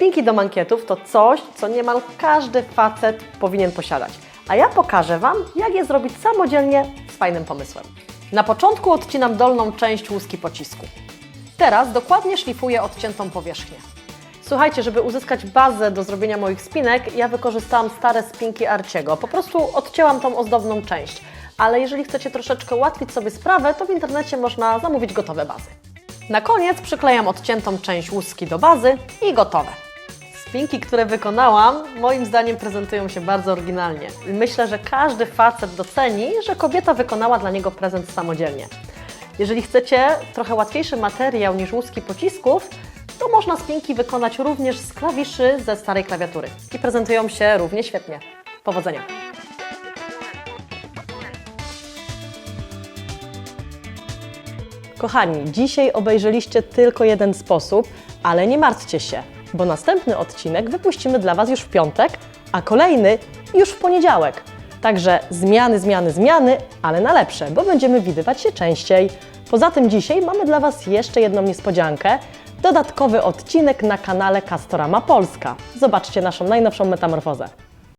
Szpinki do mankietów to coś, co niemal każdy facet powinien posiadać. A ja pokażę Wam, jak je zrobić samodzielnie z fajnym pomysłem. Na początku odcinam dolną część łuski pocisku. Teraz dokładnie szlifuję odciętą powierzchnię. Słuchajcie, żeby uzyskać bazę do zrobienia moich spinek, ja wykorzystałam stare spinki Arciego. Po prostu odcięłam tą ozdobną część. Ale jeżeli chcecie troszeczkę ułatwić sobie sprawę, to w internecie można zamówić gotowe bazy. Na koniec przyklejam odciętą część łuski do bazy i gotowe. Spinki, które wykonałam, moim zdaniem prezentują się bardzo oryginalnie. Myślę, że każdy facet doceni, że kobieta wykonała dla niego prezent samodzielnie. Jeżeli chcecie trochę łatwiejszy materiał niż łuski pocisków, to można spinki wykonać również z klawiszy ze starej klawiatury i prezentują się równie świetnie. Powodzenia! Kochani, dzisiaj obejrzeliście tylko jeden sposób, ale nie martwcie się, bo następny odcinek wypuścimy dla Was już w piątek, a kolejny już w poniedziałek. Także zmiany, zmiany, zmiany, ale na lepsze, bo będziemy widywać się częściej. Poza tym dzisiaj mamy dla Was jeszcze jedną niespodziankę. Dodatkowy odcinek na kanale Castorama Polska. Zobaczcie naszą najnowszą metamorfozę.